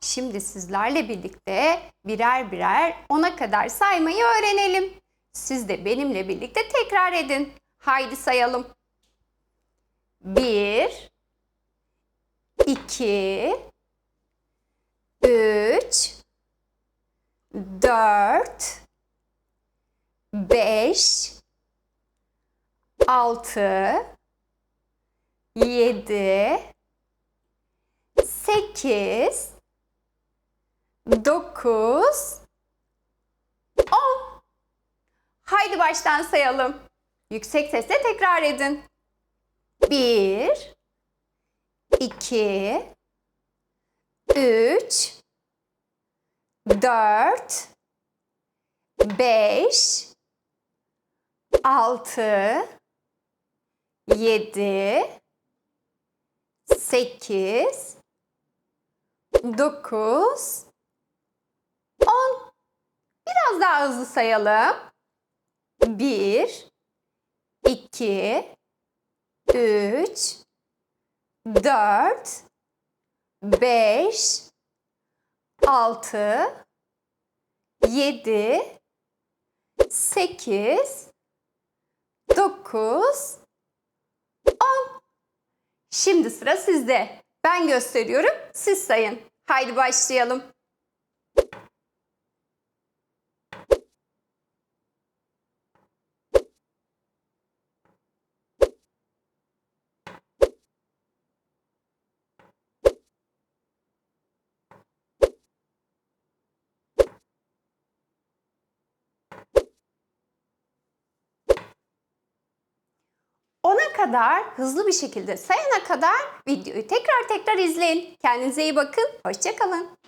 Şimdi sizlerle birlikte birer birer ona kadar saymayı öğrenelim. Siz de benimle birlikte tekrar edin. Haydi sayalım. 1 2 3 4 5 6 7 8 9 10 Haydi baştan sayalım. Yüksek sesle tekrar edin. 1 2 3 4 5 6 7 8 9 10 Daha hızlı sayalım. 1 2 3 4 5 6 7 8 9 10 Şimdi sıra sizde. Ben gösteriyorum, siz sayın. Haydi başlayalım. Kadar hızlı bir şekilde sayana kadar videoyu tekrar tekrar izleyin. Kendinize iyi bakın. Hoşçakalın.